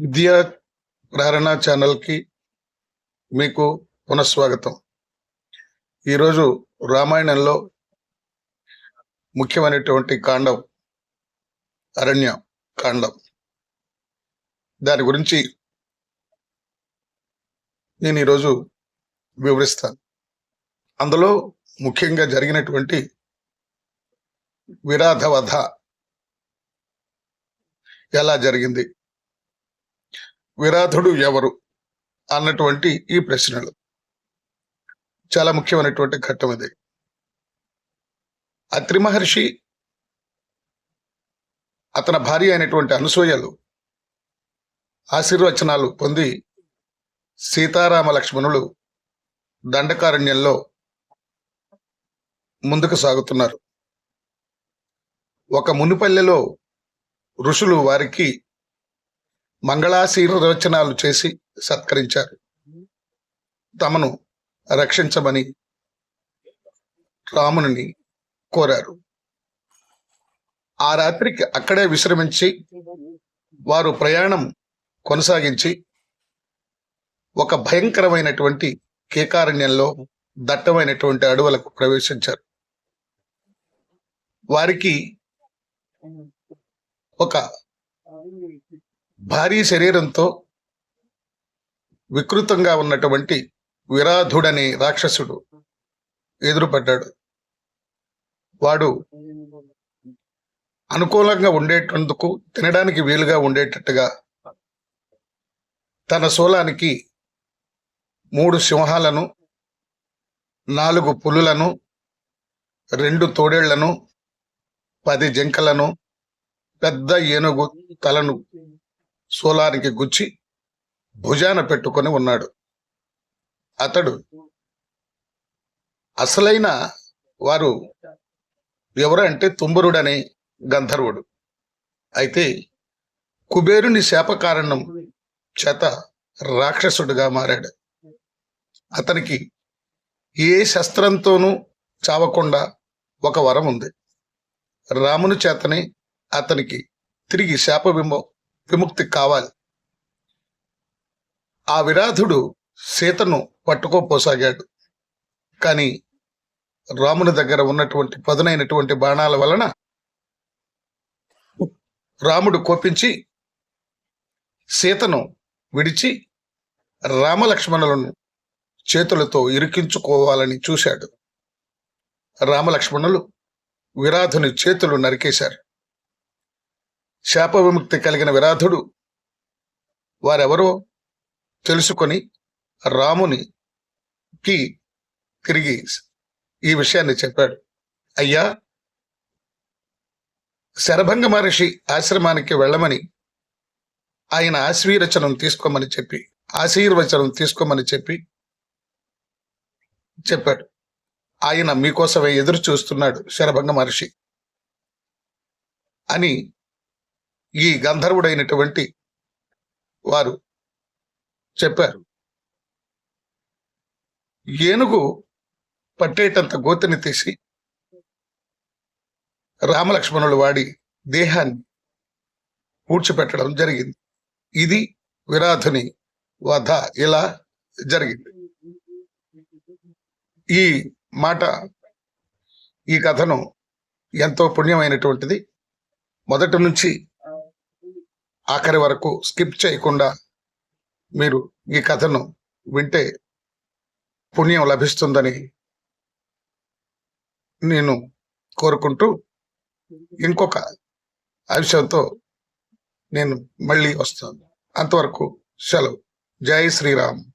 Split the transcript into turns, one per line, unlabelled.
విద్యా ప్రేరణ ఛానల్కి మీకు పునఃస్వాగతం. ఈరోజు రామాయణంలో ముఖ్యమైనటువంటి కాండం అరణ్య కాండం. దాని గురించి నేను ఈరోజు వివరిస్తాను. అందులో ముఖ్యంగా జరిగినటువంటి విరాధవధ ఎలా జరిగింది విరాధుడు ఎవరు అన్నటువంటి ఈ ప్రశ్నలు. చాలా ముఖ్యమైనటువంటి ఘట్టం ఇది అత్రి మహర్షి అతని భార్య అయినటువంటి అనసూయలు ఆశీర్వచనాలు పొంది సీతారామ లక్ష్మణులు దండకారణ్యంలో ముందుకు సాగుతున్నారు. ఒక మునిపల్లెలో ఋషులు వారికి మంగళాశీర్వచనాలు చేసి సత్కరించారు. తమను రక్షించమని రాముని కోరారు. ఆ రాత్రికి అక్కడే విశ్రమించి వారు ప్రయాణం కొనసాగించి ఒక భయంకరమైనటువంటి కేకారణ్యంలో దట్టమైనటువంటి అడవులకు ప్రవేశించారు. వారికి ఒక భారీ శరీరంతో వికృతంగా ఉన్నటువంటి విరాధుడనే రాక్షసుడు ఎదురుపడ్డాడు. వాడు అనుకూలంగా ఉండేటందుకు తినడానికి వీలుగా ఉండేటట్టుగా తన శూలానికి మూడు సింహాలను నాలుగు పులులను రెండు తోడేళ్ళను పది జింకలను పెద్ద ఏనుగు తలను శూలానికి గుచ్చి భుజాన పెట్టుకొని ఉన్నాడు. అతడు అసలైన వారు ఎవరు అంటే తుంబరుడనే గంధర్వుడు. అయితే కుబేరుని శాప కారణం చేత రాక్షసుడిగా మారాడు. అతనికి ఏ శస్త్రంతోనూ చావకుండా ఒక వరం ఉంది. రాముని చేతనే అతనికి తిరిగి శాప విమో విముక్తి కావాలి. ఆ విరాధుడు సీతను పట్టుకోపోసాగాడు. కానీ రాముని దగ్గర ఉన్నటువంటి పదునైనటువంటి బాణాల వలన రాముడు కోపించి సీతను విడిచి రామలక్ష్మణులను చేతులతో ఇరికించుకోవాలని చూశాడు. రామలక్ష్మణులు విరాధుని చేతులు నరికేశారు. శాప విముక్తి కలిగిన విరాధుడు వారెవరో తెలుసుకొని రామునికి తిరిగి ఈ విషయాన్ని చెప్పాడు. అయ్యా శరభంగ మహర్షి ఆశ్రమానికి వెళ్ళమని ఆయన ఆశీర్వచనం తీసుకోమని చెప్పి ఆశీర్వచనం తీసుకోమని చెప్పి చెప్పాడు. ఆయన మీకోసమే ఎదురు చూస్తున్నాడు శరభంగ మహర్షి అని ఈ గంధర్వుడైనటువంటి వారు చెప్పారు. ఏనుగు పట్టేటంత గోతిని తీసి రామలక్ష్మణులు వాడి దేహాన్ని పూడ్చిపెట్టడం జరిగింది. ఇది విరాధుని వధ ఇలా జరిగింది. ఈ మాట ఈ కథను ఎంతో పుణ్యమైనటువంటిది. మొదటి నుంచి ఆఖరి వరకు స్కిప్ చేయకుండా మీరు ఈ కథను వింటే పుణ్యం లభిస్తుందని నేను కోరుకుంటూ ఇంకొక అంశంతో నేను మళ్ళీ వస్తాను. అంతవరకు సెలవు. జై శ్రీరామ్.